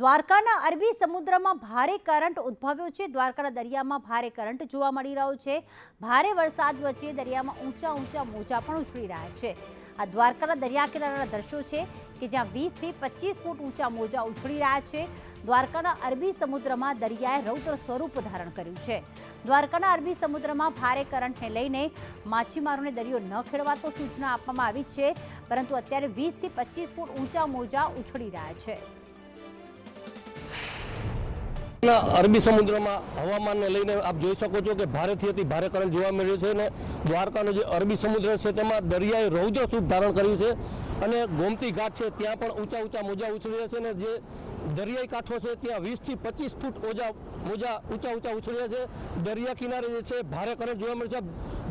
દ્વારકાના અરબી સમુદ્રમાં ભારે કરંટ ઉદ્ભવ્યો છે. દ્વારકાના દરિયામાં ભારે કરંટ જોવા મળી રહ્યો છે. ભારે વરસાદ વચ્ચે દરિયામાં ઊંચા ઊંચા મોજા પણ ઉછળી રહ્યા છે. આ દ્વારકાના દરિયા કિનારાના દ્રશ્યો છે કે જ્યાં વીસથી પચીસ ફૂટ ઊંચા મોજા ઉછળી રહ્યા છે. દ્વારકાના અરબી સમુદ્રમાં દરિયાએ રૌદ્ર સ્વરૂપ ધારણ કર્યું છે. દ્વારકાના અરબી સમુદ્રમાં ભારે કરંટને લઈને માછીમારોને દરિયો ન ખેડવા તો સૂચના આપવામાં આવી છે, પરંતુ અત્યારે વીસથી પચીસ ફૂટ ઊંચા મોજા ઉછળી રહ્યા છે. અરબી સમુદ્રમાં હવામાનને લઈને આપ જોઈ શકો છો કે ભારેથી અતિ ભારે કરંટ જોવા મળ્યો છે અને દ્વારકાનો જે અરબી સમુદ્ર છે તેમાં દરિયાએ રૌદ્ર સ્વરૂપ ધારણ કર્યું છે અને ગોમતી ઘાટ છે ત્યાં પણ ઊંચા ઊંચા મોજા ઉછળ્યા છે અને જે દરિયાઈ કાંઠો છે ત્યાં વીસથી પચીસ ફૂટ ઓજા મોજા ઊંચા ઊંચા ઉછળ્યા છે. દરિયા કિનારે જે છે ભારે કરંટ જોવા મળે છે.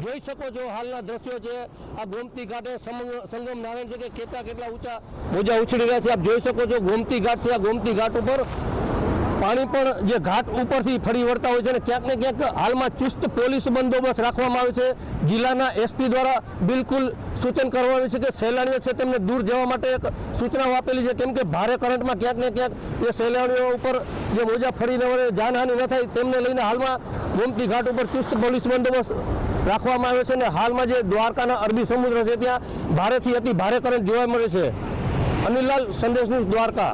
જોઈ શકો છો હાલના દ્રશ્યો છે. આ ગોમતી ઘાટે સંગમ નારાયણ છે કે કેટલા કેટલા ઊંચા મોજા ઉછળી રહ્યા છે. આપ જોઈ શકો છો ગોમતી ઘાટ છે. આ ગોમતી ઘાટ ઉપર પાણી પણ જે ઘાટ ઉપરથી ફરી વળતા હોય છે અને ક્યાંક ને ક્યાંક હાલમાં ચુસ્ત પોલીસ બંદોબસ્ત રાખવામાં આવે છે. જિલ્લાના એસપી દ્વારા બિલકુલ સૂચન કરવામાં આવ્યું છે કે સહેલાણીઓ છે તેમને દૂર જવા માટે એક સૂચનાઓ આપેલી છે. કેમ કે ભારે કરંટમાં ક્યાંક ને ક્યાંક એ સહેલાણીઓ ઉપર જે મોજા ફરી ન વળે, જાનહાનિ ન થાય તેમને લઈને હાલમાં ગોમતી ઘાટ ઉપર ચુસ્ત પોલીસ બંદોબસ્ત રાખવામાં આવ્યો છે અને હાલમાં જે દ્વારકાના અરબી સમુદ્ર છે ત્યાં ભારેથી અતિ ભારે કરંટ જોવા મળે છે. અનિલાલ સંદેશ ન્યૂઝ દ્વારકા.